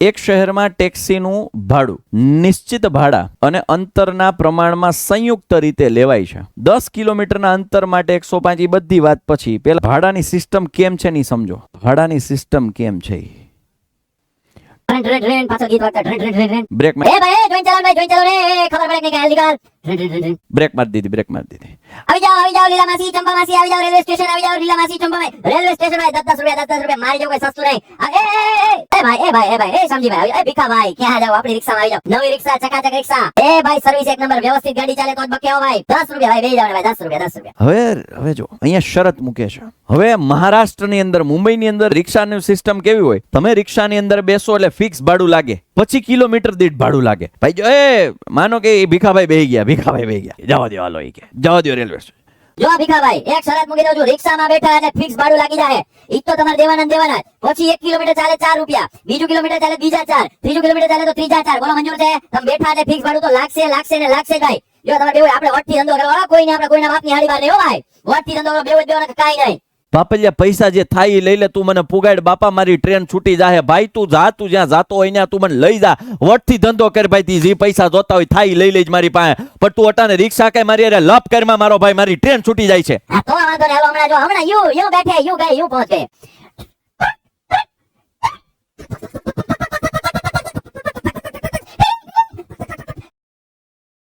એક શહેરમાં ટેક્સીનું ભાડું નિશ્ચિત ભાડા અને અંતરના પ્રમાણમાં સંયુક્ત રીતે લેવાય છે. દસ કિલોમીટરના અંતર માટે એકસો પાંચ બધી વાત પછી પેલા ભાડાની સિસ્ટમ કેમ છે નહીં સમજો. ભાડાની સિસ્ટમ કેમ છે બ્રેક બ્રેક મારી. દીધી બ્રેક મારી દીધી. આવી જાઓ આવી જાઓ લીલા માસી ચંપા માસી આવી જાઓ રેલવે સ્ટેશન આવી જાઓ લીલા માસી ચંપા રેલવે સ્ટેશન દસ દસ રૂપિયા દસ દસ રૂપિયા મારી જાવ કોઈ સસ્તું નહીં. એ ભાઈ એ ભાઈ, એ સમજી ભાઈ એ ભીખા ભાઈ, ક્યાં જાવ? આપણી રિક્ષામાં આવી જાવ નવી રિક્ષા, ચકાચક રિક્ષા. એ ભાઈ સર્વિસ એક નંબર વ્યવસ્થિત ગાડી ચાલે તો જ બકે ભાઈ? દસ રૂપિયા ભાઈ બેસી જાઓ ભાઈ, દસ રૂપિયા દસ રૂપિયા. હવે હવે જો, અહીંયા શરત મૂકે છે. હવે મહારાષ્ટ્રની અંદર, મુંબઈની અંદર રિક્ષાની સિસ્ટમ કેવી હોય? તમે રિક્ષાની અંદર બેસો એટલે ફિક્સ ભાડું લાગે. પછી કિલોમીટર દીઠ ભાડું લાગે. ભાઈ જો, એ, માનો કે ભીખાભાઈ બેહી ગયા, ભીખાભાઈ બેહી ગયા. જવા દેવા લો કે. જવા દો રેલવે સ્ટેશન. જો ભીખાભાઈ, એક શરત મૂકી દઉં છું રિક્ષામાં બેઠા એટલે ફિક્સ ભાડું લાગી જાય એક તો તમારે દેવાના દેવાના પછી એક કિલોમીટર ચાલે ચાર રૂપિયા. બીજું કિલોમીટર ચાલે બીજા ચાર. ત્રીજું કિલોમીટર ચાલે તો ત્રીજા ચાર. બોલો, મંજૂર છે? તમે બેઠા એટલે ફિક્સ ભાડું તો લાગશે લાગશે ને લાગશે ભાઈ. જો તમારે બેવું આપણે વટથી ધંધો કરવાનો કોઈને, આપણે કોઈના બાપની હાડી બહાર નહીં હો, ભાઈ. વટથી ધંધો બેવું જ બેવાનું કાંઈ નહીં. બાપલિયા, પૈસા જે થાય એ લઈ લે, તું મને પુગાડ, બાપા, મારી ટ્રેન છૂટી જાહે. ભાઈ, તું જા, તું જ્યાં જાતો હોય ત્યાં તું મને લઈ જા. વટથી ધંધો કર ભાઈ, તી જે પૈસા જોતા હોય થાય લઈ લેજ મારી પાસે. પણ તું અટાને રિક્ષા કઈ મારી અરે લપ કરમાં મારો ભાઈ, મારી ટ્રેન છૂટી જાય છે. હા તો વાંધો નહીં. હમણાં જો, હમણાં યુ યુ બેઠે, યુ ગઈ, યુ પહોંચે.